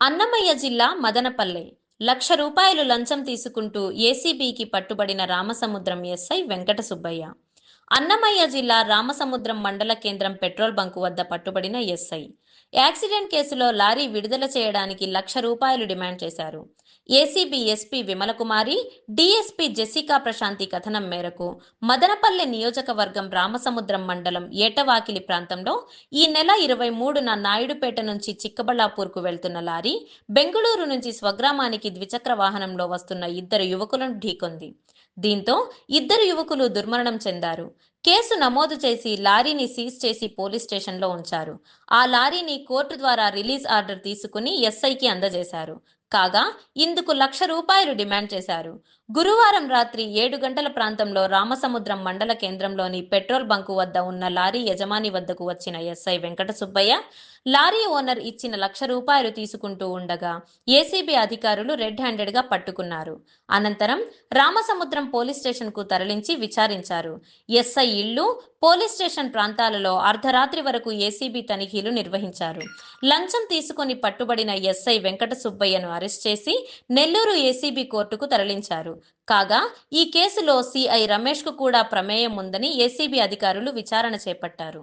అన్నమయ్య జిల్లా మదనపల్లె. లక్ష రూపాయలు లంచం తీసుకుంటూ ఏసీబీకి పట్టుబడిన రామసముద్రం ఎస్ఐ వెంకట సుబ్బయ్య. అన్నమయ్య జిల్లా రామసముద్రం మండల కేంద్రం పెట్రోల్ బంకు వద్ద పట్టుబడిన ఎస్ఐ. యాక్సిడెంట్ కేసులో లారీ విడుదల చేయడానికి లక్ష రూపాయలు డిమాండ్ చేశారు. ACB SP Vimalakumari DSP Jessica Prashanti కథనం మేరకు మదనపల్లె నియోజకవర్గం రామసముద్రం మండలం ఏటవాకిలి ప్రాంతంలో ఈ నెల ఇరవై మూడున నాయుడుపేట నుంచి చిక్కబళ్ళాపూర్కు వెళ్తున్న లారీ బెంగళూరు నుంచి స్వగ్రామానికి ద్విచక్ర వాహనంలో వస్తున్న ఇద్దరు యువకులను ఢీకొంది. దీంతో ఇద్దరు యువకులు దుర్మరణం చెందారు. కేసు నమోదు చేసి లారీని సీజ్ చేసి పోలీస్ స్టేషన్లో ఉంచారు. ఆ లారీని కోర్టు ద్వారా రిలీజ్ ఆర్డర్ తీసుకుని ఎస్ఐకి అందజేశారు. కాగా ఇందుకు లక్ష రూపాయలు డిమాండ్ చేశారు. గురువారం రాత్రి ఏడు గంటల ప్రాంతంలో రామసముద్రం మండల కేంద్రంలోని పెట్రోల్ బంకు వద్ద ఉన్న లారీ యజమాని వద్దకు వచ్చిన SI Venkata Subbaiah lorry owner ఇచ్చిన లక్ష రూపాయలు తీసుకుంటూ ఉండగా ఏసీబీ అధికారులు రెడ్ హ్యాండెడ్గా పట్టుకున్నారు. అనంతరం రామసముద్రం పోలీస్ స్టేషన్కు తరలించి విచారించారు. ఎస్ఐ ఇల్లు పోలీస్ స్టేషన్ ప్రాంతాలలో అర్ధరాత్రి వరకు ఏసీబీ తనిఖీలు నిర్వహించారు. లంచం తీసుకుని పట్టుబడిన ఎస్ఐ వెంకట సుబ్బయ్యను అరెస్ట్ చేసి నెల్లూరు ఏసీబీ కోర్టుకు తరలించారు. కాగా ఈ కేసులో సిఐ రమేష్కు కూడా ప్రమేయం ఉందని ఏసీబీ అధికారులు విచారణ చేపట్టారు.